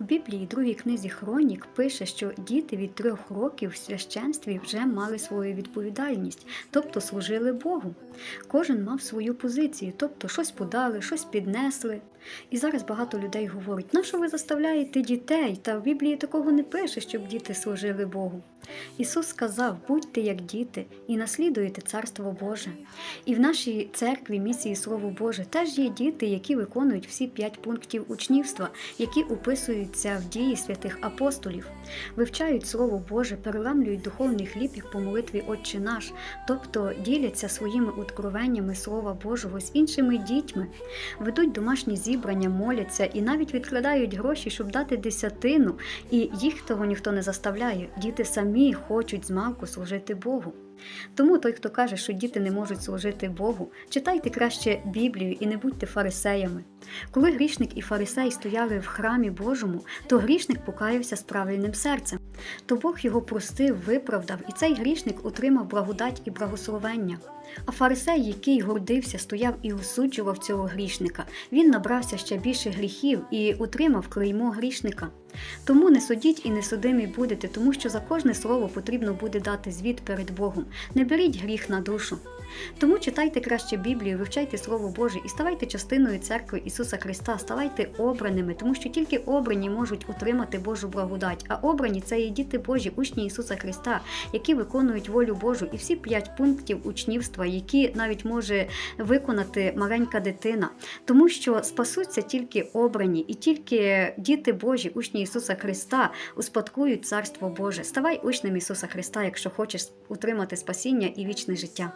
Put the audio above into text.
В Біблії, другій книзі Хронік, пише, що діти від трьох років в священстві вже мали свою відповідальність, тобто служили Богу. Кожен мав свою позицію, тобто щось подали, щось піднесли. І зараз багато людей говорять, на що ви заставляєте дітей? Та в Біблії такого не пише, щоб діти служили Богу. Ісус сказав: будьте як діти і наслідуйте Царство Боже. І в нашій церкві місії Слово Боже теж є діти, які виконують всі п'ять пунктів учнівства, які описуються в дії святих апостолів, вивчають Слово Боже, переламлюють духовний хліб як по молитві Отче наш, тобто діляться своїми откровеннями Слова Божого з іншими дітьми, ведуть домашні зібрання, моляться і навіть відкладають гроші, щоб дати десятину, і їх того ніхто не заставляє. Діти самі хочуть змалку служити Богу. Тому той, хто каже, що діти не можуть служити Богу, читайте краще Біблію і не будьте фарисеями. Коли грішник і фарисей стояли в храмі Божому, то грішник покаявся з правильним серцем. То Бог його простив, виправдав, і цей грішник отримав благодать і благословення. А фарисей, який гордився, стояв і осуджував цього грішника, він набрався ще більше гріхів і отримав клеймо грішника. Тому не судіть і не судимі будете, тому що за кожне слово потрібно буде дати звіт перед Богом. Не беріть гріх на душу. Тому читайте краще Біблію, вивчайте Слово Боже і ставайте частиною церкви Ісуса Христа, ставайте обраними, тому що тільки обрані можуть отримати Божу благодать. А обрані це є діти Божі, учні Ісуса Христа, які виконують волю Божу і всі п'ять пунктів учнівства, які навіть може виконати маленька дитина, тому що спасуться тільки обрані, і тільки діти Божі, учні Ісуса Христа, успадкують Царство Боже. Ставай учнем Ісуса Христа, якщо хочеш утримати спасіння і вічне життя.